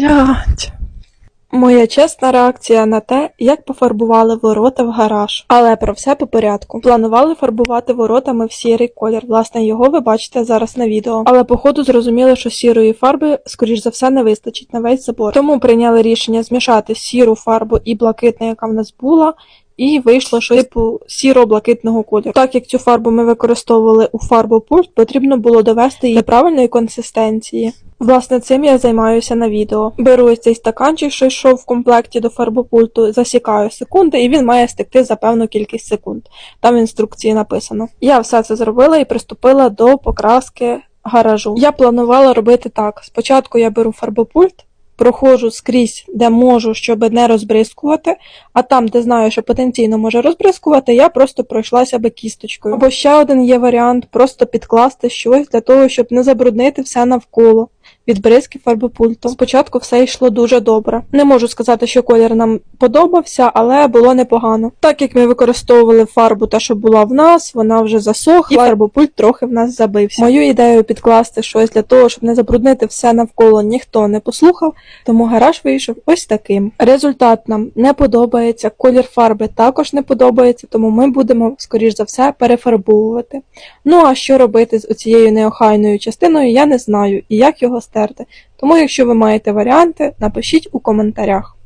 Блять. Моя чесна реакція на те, як пофарбували ворота в гараж. Але про все по порядку. Планували фарбувати воротами в сірий колір. Власне, його ви бачите зараз на відео. Але походу зрозуміли, що сірої фарби, скоріш за все, не вистачить на весь забор. Тому прийняли рішення змішати сіру фарбу і блакитну, яка в нас була. І вийшло щось типу сіро-блакитного кольору. Так як цю фарбу ми використовували у фарбу пульт, потрібно було довести її до правильної консистенції. Власне, цим я займаюся на відео. Беру ось цей стаканчик, що йшов в комплекті до фарбопульту, засікаю секунди, і він має стекти за певну кількість секунд. Там в інструкції написано. Я все це зробила і приступила до покраски гаражу. Я планувала робити так: спочатку я беру фарбопульт. Проходжу скрізь, де можу, щоб не розбризкувати, а там, де знаю, що потенційно може розбризкувати, я просто пройшлася би кісточкою. Або ще один є варіант просто підкласти щось для того, щоб не забруднити все навколо від бризки фарбопульту. Спочатку все йшло дуже добре. Не можу сказати, що колір нам подобався, але було непогано. Так як ми використовували фарбу, та що була в нас, вона вже засохла, і фарбопульт трохи в нас забився. Мою ідею підкласти щось для того, щоб не забруднити все навколо, ніхто не послухав, тому гараж вийшов ось таким. Результат нам не подобається, колір фарби також не подобається, тому ми будемо, скоріш за все, перефарбовувати. Ну а що робити з оцією неохайною частиною, я не знаю і як його стерти. Тому, якщо ви маєте варіанти, напишіть у коментарях.